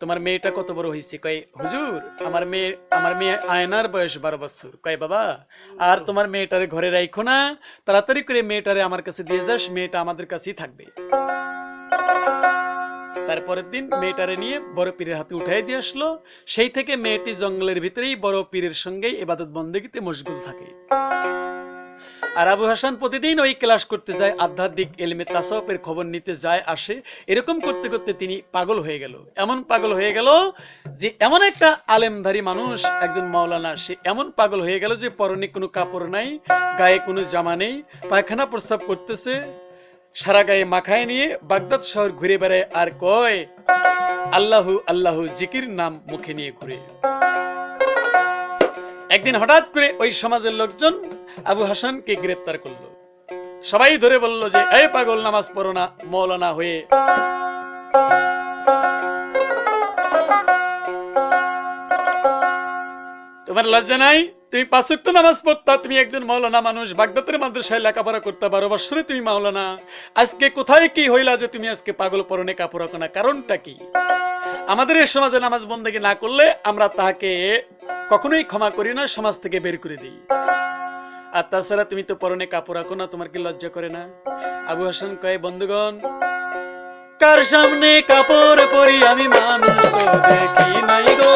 তোমার মেয়েটা কত বড় হয়েছে কয়, হুজুর, আমার মেয়ে আমার মেয়ে আয়নার বয়স বারো বছর। কয়, বাবা, আর তোমার মেয়েটারে ঘরে রাখো না। তাড়াতাড়ি করে মেয়েটারে আমার কাছে দিয়ে যাস, মেয়েটা আমাদের কাছেই থাকবে। তারপরের দিন মেয়েটারে নিয়ে বড় পীরের হাতে উঠাই দিয়ে আসলো। সেই থেকে মেয়েটি জঙ্গলের ভিতরেই বড় পীরের সঙ্গেই এবাদত বন্দেগীতে মশগুল থাকে। আর আবু হাসান প্রতিদিন ওই ক্লাস করতে যায়, আধ্যাত্মিক এলমে তাসাউফের খবর নিতে যায়, আসে। এরকম করতে করতে তিনি পাগল হয়ে গেল। এমন পাগল হয়ে গেল যে এমন একটা আলেমধারী মানুষ, একজন মাওলানা, সে এমন পাগল হয়ে গেল যে পরনে কোনো কাপড় নাই, গায়ে কোনো জামা নেই, পায়খানা প্রস্রাব করতেছে, সারা গায়ে মাখায় নিয়ে বাগদাদ শহর ঘুরে বেড়ায় আর কয়, আল্লাহু আল্লাহু জিকির নাম মুখে নিয়ে ঘুরে। একদিন হঠাৎ করে ওই সমাজের লোকজন আবু হাসানকে গ্রেপ্তার করল। সবাই ধরে বলল যে, এই পাগল, নামাজ পড়ো না, মৌলানা হয়ে। তোমার লজ্জা নাই? তুমি পাঁচক্ত নামাজ পড়তা, তুমি একজন মাওলানা মানুষ বাগদাতের মাদ্রাসায় লেখাপড়া করতে, বারো বছরে তুমি মাওলানা আজকে কোথায় কি হইলা যে তুমি আজকে পাগল পরনে কাপড় না? কারণটা কি? আমাদের এই সমাজে নামাজ বন্দেগী না করলে আমরা তাহাকে কখনোই ক্ষমা করি না, সমাজ থেকে বের করে দিই। আর তাছাড়া তুমি তো পরনে কাপড় রাখো না, তোমার কি লজ্জা করে না? আবু হাসান কয়ে, বন্ধুগণ, কার সামনে কাপড় পরি আমি মানুষ দেখি নাই গো?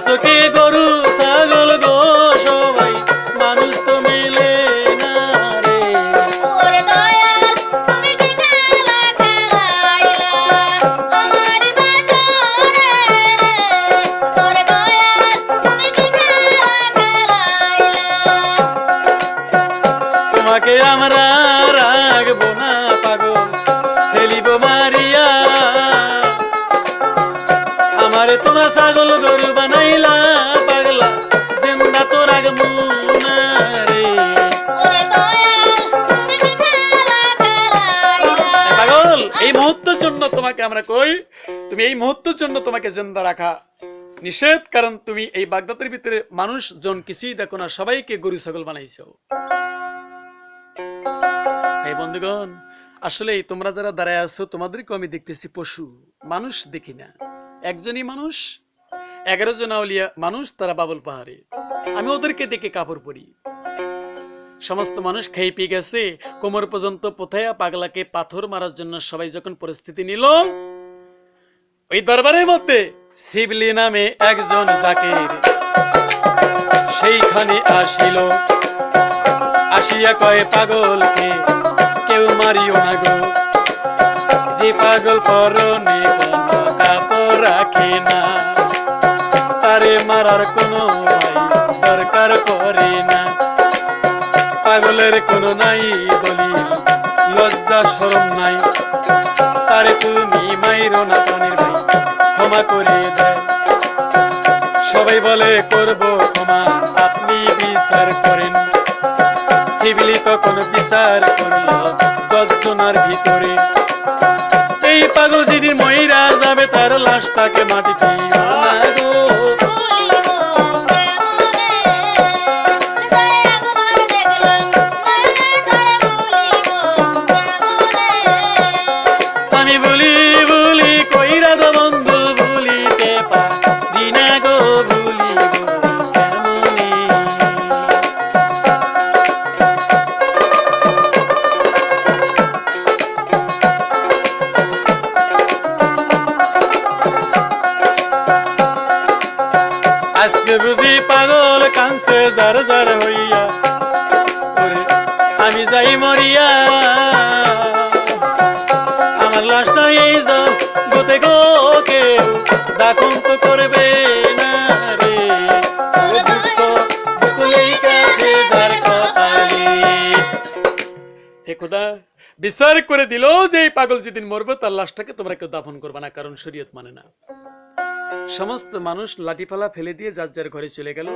আমার চোখে গরু ছাগল গো সবাই মানুষ তো মেলে না রে। তোমাকে আমরা এই মুহূর্তের জন্য তোমাকে আমরা কই? তুমি এই মুহূর্তের জন্য তোমাকে জিন্দা রাখা নিষেধ, কারণ তুমি এই বাগদাতের ভিতরে মানুষ জন কিছুই দেখো না, সবাইকে গরু, ছাগল বানাইছো। এই বন্ধুগণ, আসলে তোমরা যারা দাঁড়ায় আছো তোমাদেরকে আমি দেখতেছি পশু। মানুষ দেখি না। একজনই মানুষ, এগারো জন আউলিয়া মানুষ তারা বাবুল পাহাড়ে। আমি ওদেরকে দেখে কাপড় পরি। সমস্ত মানুষ খেয়ে পেয়ে গেছে। কোমর পর্যন্ত পোথায়া পাগলাকে পাথর মারার জন্য সবাই যখন পরিস্থিতি নিল, ওই দরবারের মধ্যে শিবলি নামে একজন জাকির সেইখানে আসিল। আসিয়া কয়, পাগলকে কেউ মারিও না গো। যে পাগল পরনে কোনো কাপড় রাখে না, তারে মারার কোনো পাগলের কোনো নাই বলি, লজ্জা, শরম নাই। তারে তুমি মাইরো না প্রাণের ভাই, ক্ষমা করে দেয়। সবাই বলে, করব ক্ষমা, আপনি বিচার করেন। সিভিলি তখন বিচার করল দশজনার ভিতরে। এই পাগল যদি ময়রা যাবে, তার লাশটাকে মাটিতে আজকে বুঝি পাগল কানছে জার জার হইয়া। আমি যাই মরিয়া। আমার লাশটা এই গোতে গো কেউ দাখন তো করবে না যার খোদা, বিচার করে দিল যে এই পাগল যেদিন মরবে, তার লাশটাকে তোমরা কেউ দাফন করবে না, কারণ শরীয়ত মানে না। সমস্ত মানুষ লাঠিপালা ফেলে দিয়ে যার যার ঘরে চলে গেল।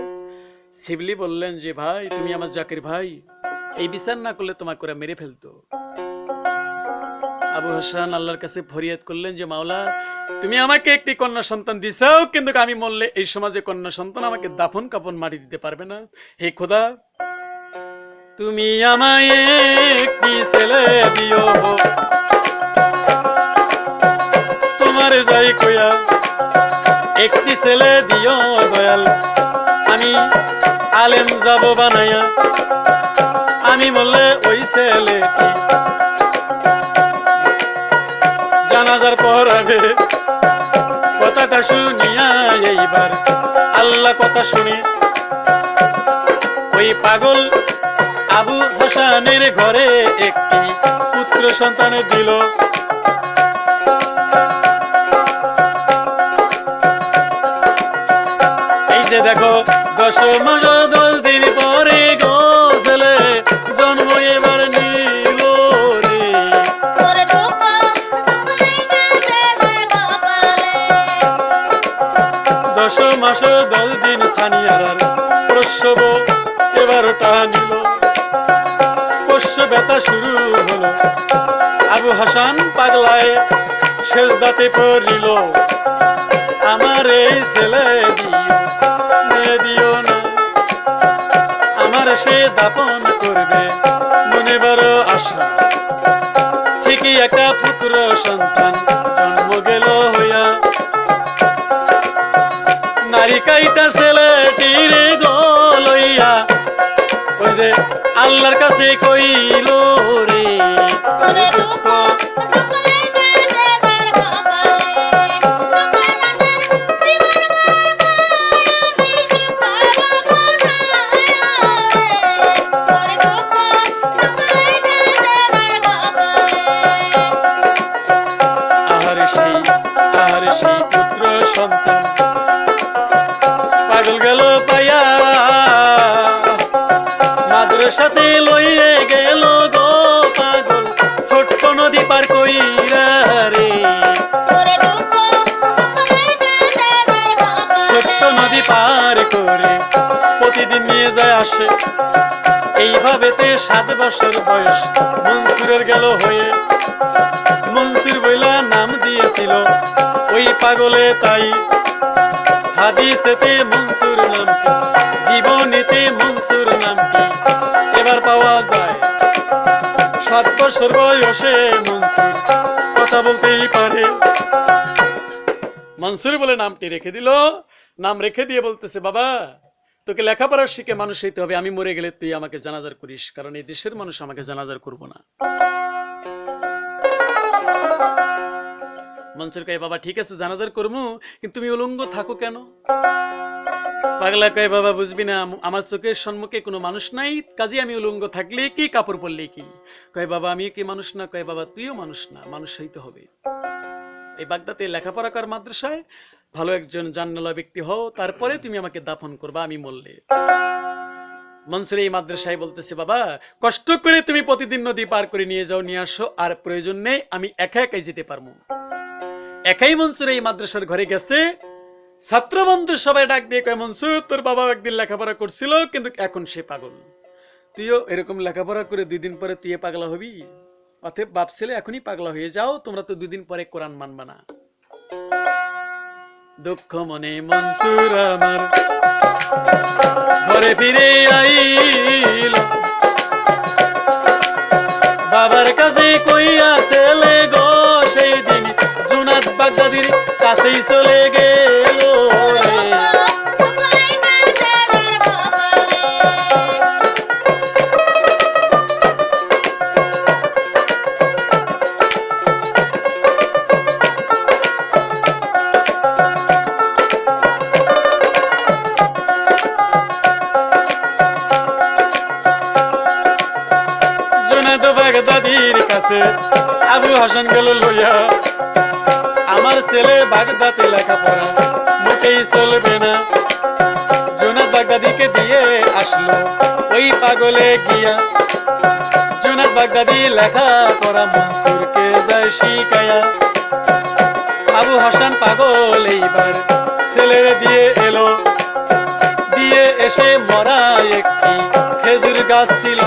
শিবলি বললেন, যে ভাই, তুমি আমার জাকির ভাই। এই বিচার না করলে তোমাকে ওরা মেরে ফেলতো। আবু হাসান আল্লাহর কাছে ফরিয়াদ করলেন যে, মাওলা, তুমি আমাকে একটি কন্যা সন্তান দিছাও কিন্তু আমি মরলে এই সমাজে কন্যা সন্তান আমাকে দাফন কাপন মাটি দিতে পারবে না। হে খোদা, তুমি আমায় একটি ছেলে দিও। তোমার যাই কইয়া একটি ছেলে দিও দয়াল। আমি আলেম যাব বানাইয়া আমি বললে, ওই ছেলেটি জানাজার পর হবে কথাটা শুনিয়া এইবার আল্লাহ কথা শুনি, ওই পাগল আবু হাসানের ঘরে একটি পুত্র সন্তান দিল। দেখো দশ মাস দশ দিন পরে গোসলে জন্ম এবার নিল দশ মাস দশ দিন সানিয়ার প্রসব এবার টানিল পোষ্য ব্যথা শুরু হলো। আবু হাসান পাগলায় শেষ দাঁতে পড়িল। আমার এই ছেলে সে দাপন করবে, মনে বড় আশা। ঠিকই একটা পুত্র সন্তান জন্ম গেল হইয়া। নারী কাইটা ছেলেটির গলইয়া ওই যে আল্লাহর কাছে কইল রে। মাদ্রাসাতে লইয়ে গেল গো পাগল। ছোট্ট নদী পার কইরা রে। ছোট্ট নদী পার করে প্রতিদিন নিয়ে যায় আসে। এইভাবেতে সাত বছর বয়স মনসুরের গেল হয়ে। মনসুর বইলা নাম দিয়েছিল ওই পাগলে তাই। হাদিসেতে মনসুর নামটি জীবনীতে মনসুর নামটি। বছর মনসুর। কথা বলতেই পারে। মনসুর বলে নামটি রেখে দিল। নাম রেখে দিয়ে বলতেছে, বাবা, তোকে লেখাপড়া শিখে মানুষ হইতে হবে। আমি মরে গেলে তুই আমাকে জানাজার করিস। কারণ এই দেশের মানুষ আমাকে জানাজার করব না। মনসুর কয় বাবা, ঠিক আছে, জানাজার করব কিন্তু তুমি উলঙ্গ থাকো কেন? পাগলা কয় বাবা, বুঝবি না, আমার চোখের সম্মুখে কোনো মানুষ নাই কাজে আমি উলঙ্গ থাকলে কি, কাপড় পরলে কি? কয় বাবা আমি কি মানুষ না? কয় বাবা, তুইও মানুষ না, মানুষ হইতে হবে। এই বাগদাতে লেখাপড়া কর মাদ্রাসায়, ভালো একজন জান্নালা ব্যক্তি হও, তারপরে তুমি আমাকে দাফন করবা, আমি মরলে। মনসুর এই মাদ্রাসায় বলতেছে, বাবা, কষ্ট করে তুমি প্রতিদিন নদী পার করে নিয়ে যাও, নিয়ে আসো, আর প্রয়োজন নেই, আমি একা একাই যেতে পারব। একাই মনসুর এই মাদ্রাসার ঘরে গেছে। ছাত্র বন্ধু সবাই ডাক দিয়ে কয়, মনসুর, তোর বাবা একদিন লেখাপড়া করছিল, কিন্তু এখন সে পাগল। তুইও এরকম লেখাপড়া করে দুই দিন পরে তুই পাগলা হবি? অতএব বাপ ছেলে, এখনই পাগলা হয়ে যাও, তোমরা তো দুদিন পরে কোরআন মানবা না। দুঃখ মনে মনসুর আমার, ঘরে ফিরে আইল। বাবার কাছে কইয়া ছেলে কাছেই চলে গেল জোনাদ কাছে আবু হাসান গেল লইয়া আমার ছেলে বাগদাতে লেখাপড়া, মোটেই চলবে না। জোনাদ বাগদাদিকে দিয়ে আসলো, ওই পাগলে গিয়া। জোনাদ বাগদাদি লেখাপড়া মনসুরকে যায় শিখায়া। আবু হাসান পাগল এইবার ছেলের দিয়ে এলো। দিয়ে এসে মরা একটি খেজুর গাছ ছিল।